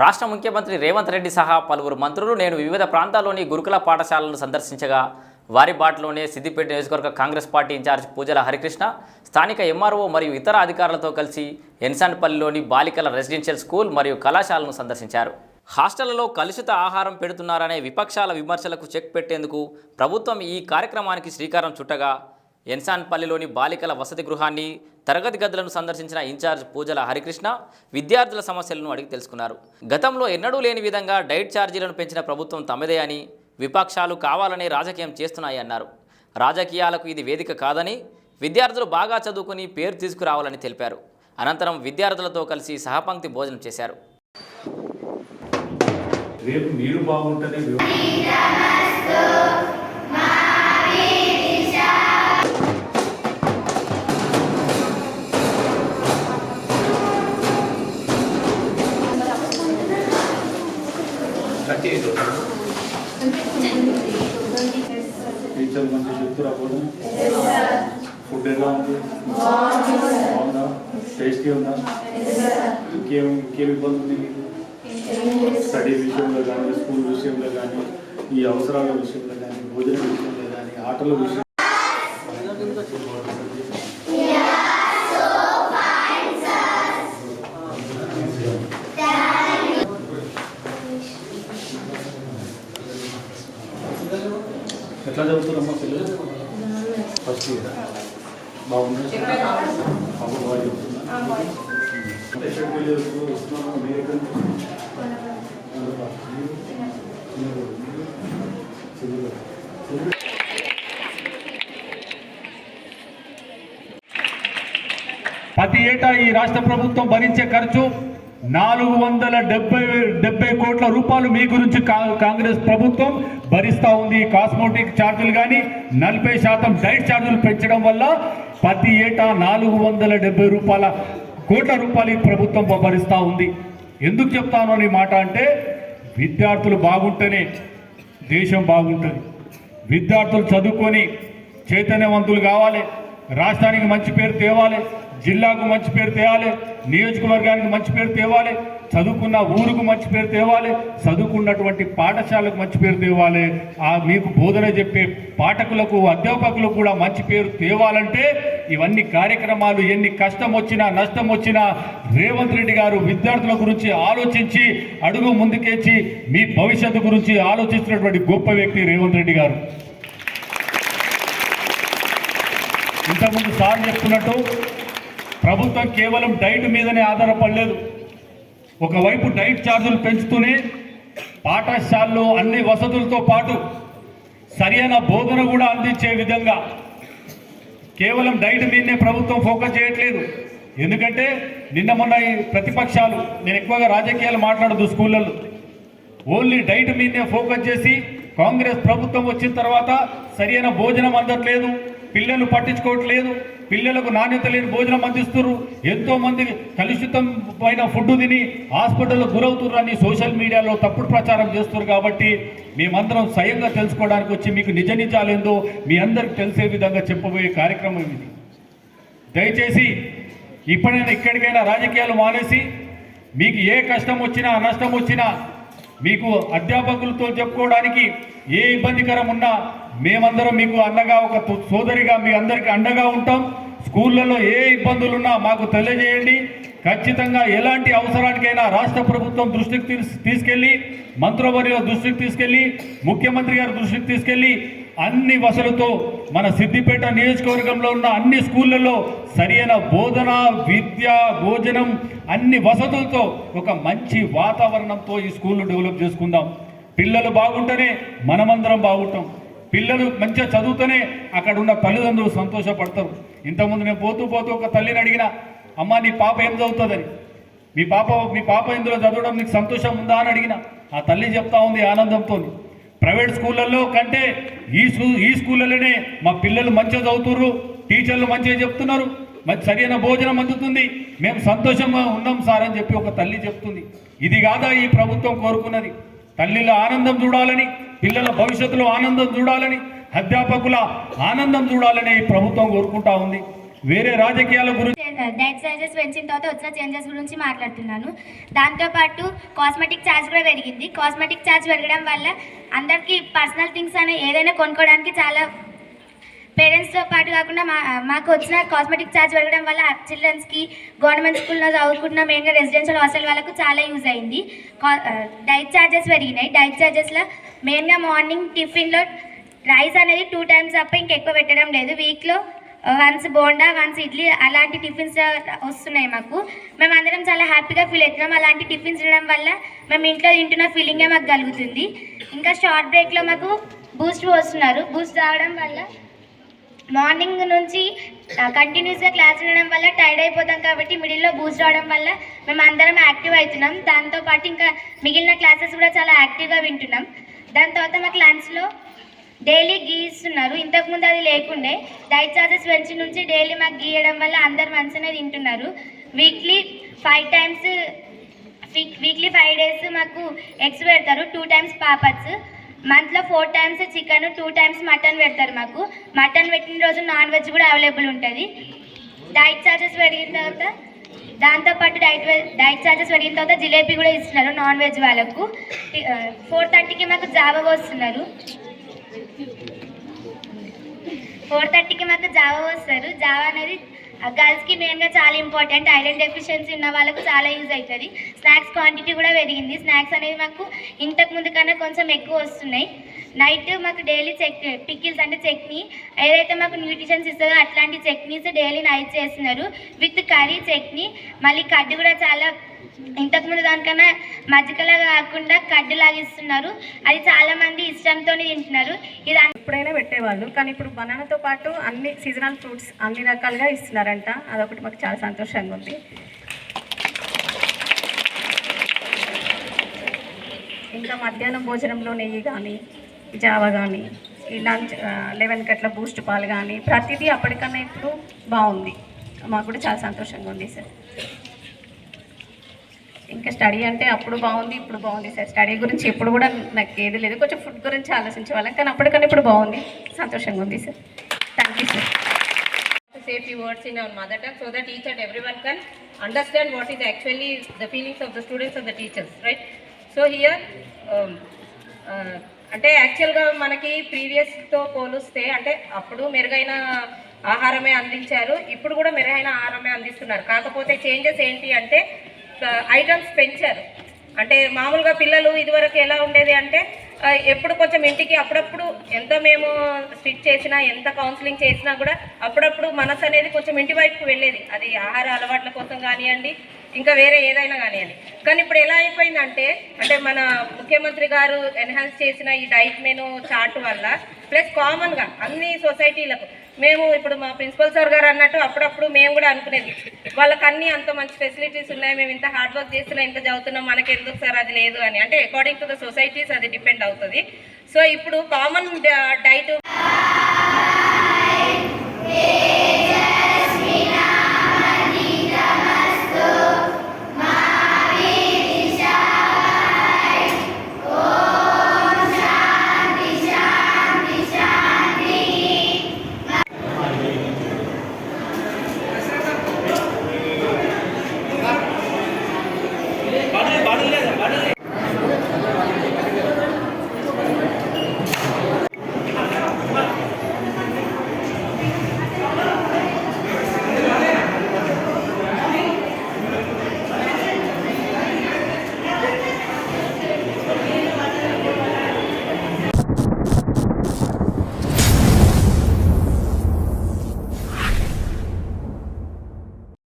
రాష్ట్ర ముఖ్యమంత్రి రేవంత్ రెడ్డి సహా పలువురు మంత్రులు నేను వివిధ ప్రాంతాల్లోని గురుకుల పాఠశాలను సందర్శించగా వారి బాటలోనే సిద్దిపేట నియోజకవర్గ కాంగ్రెస్ పార్టీ ఇన్ఛార్జ్ పూజల హరికృష్ణ స్థానిక ఎంఆర్ఓ మరియు ఇతర అధికారులతో కలిసి ఎన్సాన్పల్లిలోని బాలికల రెసిడెన్షియల్ స్కూల్ మరియు కళాశాలను సందర్శించారు. హాస్టళ్ళలో కలుషిత ఆహారం పెడుతున్నారనే విపక్షాల విమర్శలకు చెక్ పెట్టేందుకు ప్రభుత్వం ఈ కార్యక్రమానికి శ్రీకారం చుట్టగా ఎన్సాన్పల్లిలోని బాలికల వసతి గృహాన్ని తరగతి గదులను సందర్శించిన ఇన్ఛార్జ్ పూజల హరికృష్ణ విద్యార్థుల సమస్యలను అడిగి తెలుసుకున్నారు. గతంలో ఎన్నడూ లేని విధంగా డైట్ ఛార్జీలను పెంచిన ప్రభుత్వం తమదే అని విపక్షాలు కావాలనే రాజకీయం చేస్తున్నాయి అన్నారు. రాజకీయాలకు ఇది వేదిక కాదని విద్యార్థులు బాగా చదువుకుని పేరు తీసుకురావాలని తెలిపారు. అనంతరం విద్యార్థులతో కలిసి సహపంక్తి భోజనం చేశారు. రేపు మీరు బాగుంటేనే ఉంది బాగుందా టేస్టీ ఉందా? ఇంకేం ఇంకేం ఇబ్బంది ఉంది మీకు? స్టడీ విషయంలో కానీ స్కూల్ విషయంలో కానీ ఈ అవసరాల విషయంలో కానీ భోజనం విషయంలో కానీ ఆటల విషయంలో ఎట్లా చదువుతున్నామ్మా పిల్లలు? ఫస్ట్ ఇయర్ ప్రతి ఏటా ఈ రాష్ట్ర ప్రభుత్వం భరించే ఖర్చు నాలుగు వందల డెబ్బై డెబ్బై కోట్ల రూపాయలు మీ గురించి కా- కాంగ్రెస్ ప్రభుత్వం భరిస్తూ ఉంది. కాస్మోటిక్ ఛార్జీలు కానీ నలభై శాతం డైట్ ఛార్జీలు పెంచడం వల్ల ప్రతి ఏటా నాలుగు వందల డెబ్బై రూపాయల కోట్ల రూపాయలు ఈ ప్రభుత్వం భరిస్తూ ఉంది. ఎందుకు చెప్తాను అనే మాట అంటే విద్యార్థులు బాగుంటేనే దేశం బాగుంటుంది. విద్యార్థులు చదువుకొని చైతన్యవంతులు కావాలి రాష్ట్రానికి మంచి పేరు తేవాలి జిల్లాకు మంచి పేరు తేవాలి నియోజకవర్గానికి మంచి పేరు తేవాలి చదువుకున్న ఊరుకు మంచి పేరు తేవాలి చదువుకున్నటువంటి పాఠశాలకు మంచి పేరు తేవాలి ఆ మీకు బోధన చెప్పే పాఠకులకు అధ్యాపకులకు కూడా మంచి పేరు తేవాలంటే ఇవన్నీ కార్యక్రమాలు. ఎన్ని కష్టం వచ్చినా నష్టం వచ్చినా రేవంత్ రెడ్డి గారు విద్యార్థుల గురించి ఆలోచించి అడుగు ముందుకేసి మీ భవిష్యత్తు గురించి ఆలోచిస్తున్నటువంటి గొప్ప వ్యక్తి రేవంత్ రెడ్డి గారు. ఇంతకుముందు సార్ చెప్తున్నట్టు ప్రభుత్వం కేవలం డైట్ మీదనే ఆధారపడలేదు. ఒకవైపు డైట్ ఛార్జీలు పెంచుతూనే పాఠశాలలో అన్ని వసతులతో పాటు సరైన బోధన కూడా అందించే విధంగా కేవలం డైట్ మీదనే ప్రభుత్వం ఫోకస్ చేయట్లేదు. ఎందుకంటే నిన్న మొన్న ఈ ప్రతిపక్షాలు నేను ఎక్కువగా రాజకీయాలు మాట్లాడదు స్కూళ్ళల్లో. ఓన్లీ డైట్ మీదనే ఫోకస్ చేసి కాంగ్రెస్ ప్రభుత్వం వచ్చిన తర్వాత సరైన భోజనం అందట్లేదు పిల్లలు పట్టించుకోవట్లేదు పిల్లలకు నాణ్యత లేని భోజనం అందిస్తున్నారు. ఎంతో మంది కలుషితం పైన ఫుడ్ తిని హాస్పిటల్లో గురవుతున్నారని సోషల్ మీడియాలో తప్పుడు ప్రచారం చేస్తున్నారు కాబట్టి మేమందరం స్వయంగా తెలుసుకోవడానికి వచ్చి మీకు నిజ నిజాలేందో మీ అందరికి తెలిసే విధంగా చెప్పబోయే కార్యక్రమం ఇది. దయచేసి ఇప్పుడైనా ఇక్కడికైనా రాజకీయాలు మానేసి మీకు ఏ కష్టం వచ్చినా నష్టం వచ్చినా మీకు అధ్యాపకులతో చెప్పుకోవడానికి ఏ ఇబ్బందికరం ఉన్నా మేమందరం మీకు అండగా ఒక తో- సోదరిగా మీ అందరికీ అండగా ఉంటాం. స్కూళ్ళలో ఏ ఇబ్బందులు ఉన్నా మాకు తెలియజేయండి. ఖచ్చితంగా ఎలాంటి అవసరానికైనా రాష్ట్ర ప్రభుత్వం దృష్టికి తీసుకెళ్ళి తీసుకెళ్ళి మంత్రివర్యుల దృష్టికి తీసుకెళ్ళి ముఖ్యమంత్రి గారి దృష్టికి తీసుకెళ్ళి అన్ని వసతులతో మన సిద్దిపేట నియోజకవర్గంలో ఉన్న అన్ని స్కూళ్ళల్లో సరైన బోధన విద్య భోజనం అన్ని వసతులతో ఒక మంచి వాతావరణంతో ఈ స్కూల్ను డెవలప్ చేసుకుందాం. పిల్లలు బాగుంటేనే మనమందరం బాగుంటాం. పిల్లలు మంచిగా చదువుతూనే అక్కడ ఉన్న తల్లిదండ్రులు సంతోషపడతారు. ఇంతకుముందు నేను పోతూ పోతూ ఒక తల్లిని అడిగిన అమ్మ నీ పాప ఏం చదువుతుందని? మీ పాప మీ పాప ఇందులో చదవడం నీకు సంతోషం ఉందా? అని అడిగిన. ఆ తల్లి చెప్తా ఉంది ఆనందంతో ప్రైవేట్ స్కూళ్ళల్లో కంటే ఈ స్కూ ఈ స్కూళ్ళలోనే మా పిల్లలు మంచిగా చదువుతుర్రు టీచర్లు మంచిగా చెప్తున్నారు మంచి సరైన భోజనం అందుతుంది. మేము సంతోషంగా ఉన్నాం సార్ అని చెప్పి ఒక తల్లి చెప్తుంది. ఇది కాదా ఈ ప్రభుత్వం కోరుకున్నది? తల్లిలో ఆనందం చూడాలని పిల్లల భవిష్యత్తులో ఆనందం చూడాలని అధ్యాపకుల ఆనందం చూడాలని ఈ ప్రభుత్వం కోరుకుంటా ఉంది. వేరే రాజకీయాల గురించి డైట్ చార్జెస్ పెంచిన తర్వాత వచ్చిన చేంజెస్ గురించి మాట్లాడుతున్నాను. దాంతోపాటు కాస్మెటిక్ ఛార్జ్ కూడా పెరిగింది. కాస్మెటిక్ ఛార్జ్ పెరగడం వల్ల అందరికీ పర్సనల్ థింగ్స్ అనే ఏదైనా కొనుక్కోవడానికి చాలా పేరెంట్స్తో పాటు కాకుండా మా మాకు వచ్చిన కాస్మెటిక్ ఛార్జ్ పెరగడం వల్ల చిల్డ్రన్స్కి గవర్నమెంట్ స్కూల్లో చదువుకున్న మెయిన్గా రెసిడెన్షియల్ హాస్టల్ వాళ్ళకు చాలా యూజ్ అయింది. డైట్ ఛార్జెస్ uh, పెరిగినాయి. డైట్ ఛార్జెస్లో మెయిన్గా మార్నింగ్ టిఫిన్లో రైస్ అనేది టూ టైమ్స్ తప్ప ఇంకెక్కువ పెట్టడం లేదు. వీక్లో వన్స్ బోండా వన్స్ ఇడ్లీ అలాంటి టిఫిన్స్ వస్తున్నాయి మాకు. మేము అందరం చాలా హ్యాపీగా ఫీల్ అవుతున్నాం. అలాంటి టిఫిన్స్ తినడం వల్ల మేము ఇంట్లో తింటున్న ఫీలింగే మాకు కలుగుతుంది. ఇంకా షార్ట్ బ్రేక్లో మాకు బూస్ట్ వస్తున్నారు బూస్ట్ తాగడం వల్ల మార్నింగ్ నుంచి కంటిన్యూస్గా క్లాస్ వినడం వల్ల టైర్డ్ అయిపోతాం కాబట్టి మిడిల్లో బూస్ట్ రావడం వల్ల మేము అందరం యాక్టివ్ అవుతున్నాం. దాంతోపాటు ఇంకా మిగిలిన క్లాసెస్ కూడా చాలా యాక్టివ్గా వింటున్నాం. దాని తర్వాత మాకు లంచ్లో డైలీ గీస్తున్నారు. ఇంతకుముందు అది లేకుండే. డైట్ చార్జెస్ పెంచి నుంచి డైలీ మాకు గీయడం వల్ల అందరు మంచిగానే తింటున్నారు. Weekly five times weekly five days మాకు ఎగ్స్ పెడతారు. టూ టైమ్స్ పాపట్స్ మంత్లో four times chicken two times mutton పెడతారు మాకు. మటన్ పెట్టిన రోజు నాన్ వెజ్ కూడా అవైలబుల్ ఉంటుంది. డైట్ చార్జెస్ పెరిగిన తర్వాత దాంతోపాటు డైట్ డైట్ చార్జెస్ పెరిగిన తర్వాత జిలేబీ కూడా ఇస్తున్నారు నాన్ వెజ్ వాళ్ళకు. ఫోర్ థర్టీకి మాకు జావా వస్తున్నారు ఫోర్ థర్టీకి మాకు జావా వస్తారు. జావా అనేది గర్ల్స్కి మెయిన్గా చాలా ఇంపార్టెంట్ ఐరన్ డెఫిషియన్సీ ఉన్న వాళ్ళకు చాలా యూజ్ అవుతుంది స్నాక్స్ క్వాంటిటీ కూడా పెరిగింది. స్నాక్స్ అనేది మాకు ఇంతకు ముందు కన్నా కొంచెం ఎక్కువ వస్తున్నాయి. నైట్ మాకు డైలీ చెక్ పికిల్స్ అంటే చట్నీ ఏదైతే మాకు న్యూట్రిషన్స్ ఇస్తుందో అట్లాంటి చట్నీస్ డైలీ నైట్ చేస్తున్నారు. విత్ కర్రీ చట్నీ మళ్ళీ కడ్డు కూడా చాలా ఇంతకుముందు దానికన్నా మజ్జిగలా కాకుండా కడ్డు లాగిస్తున్నారు అది చాలామంది ఇష్టంతో తింటున్నారు. ఇది ఎప్పుడైనా పెట్టేవాళ్ళు. కానీ ఇప్పుడు బనానాతో పాటు అన్ని సీజనల్ ఫ్రూట్స్ అన్ని రకాలుగా ఇస్తున్నారంట. అదొకటి మాకు చాలా సంతోషంగా ఉంది. ఇంకా మధ్యాహ్నం భోజనంలో నెయ్యి కానీ జావ కానీ ఈ లంచ్ లెవెన్ కట్ల బూస్ట్ పాలు కానీ ప్రతిదీ అప్పటికన్నా ఇప్పుడు బాగుంది. మాకు కూడా చాలా సంతోషంగా ఉంది సార్. ఇంకా స్టడీ అంటే అప్పుడు బాగుంది ఇప్పుడు బాగుంది. సార్ స్టడీ గురించి ఎప్పుడు కూడా నాకు ఏది లేదు. కొంచెం ఫుడ్ గురించి ఆలోచించే వాళ్ళం కానీ అప్పటికన్నా ఇప్పుడు బాగుంది. సంతోషంగా ఉంది sir thank you sir safety say few words in our mother tongue so that each and everyone can understand what is actually the feelings of the students and the teachers, right? So here, um, uh, అంటే యాక్చువల్గా మనకి ప్రీవియస్తో పోలిస్తే అంటే అప్పుడు మెరుగైన ఆహారమే అందించారు. ఇప్పుడు కూడా మెరుగైన ఆహారమే అందిస్తున్నారు. కాకపోతే చేంజెస్ ఏంటి అంటే ఐటమ్స్ పెంచారు. అంటే మామూలుగా పిల్లలు ఇదివరకు ఎలా ఉండేది అంటే ఎప్పుడు కొంచెం ఇంటికి అప్పుడప్పుడు ఎంత మేము స్టిచ్ చేసినా ఎంత కౌన్సిలింగ్ చేసినా కూడా అప్పుడప్పుడు మనసు అనేది కొంచెం ఇంటి వైపుకు వెళ్ళేది. అది ఆహార అలవాట్ల కోసం కానివ్వండి ఇంకా వేరే ఏదైనా కానివ్వండి. కానీ ఇప్పుడు ఎలా అయిపోయిందంటే అంటే మన ముఖ్యమంత్రి గారు ఎన్హాన్స్ చేసిన ఈ డైట్ మెనూ చార్ట్ వల్ల ప్లస్ కామన్గా అన్ని సొసైటీలకు మేము ఇప్పుడు మా ప్రిన్సిపల్ సార్ గారు అన్నట్టు అప్పుడప్పుడు మేము కూడా అనుకునేది వాళ్ళకి అన్ని అంత మంచి ఫెసిలిటీస్ ఉన్నాయి మేము ఇంత హార్డ్ వర్క్ చేస్తున్నాం ఇంత చదువుతున్నాం మనకి ఎందుకు సార్ అది లేదు అని. అంటే అకార్డింగ్ టు ద సొసైటీస్ అది డిపెండ్ అవుతుంది. సో ఇప్పుడు కామన్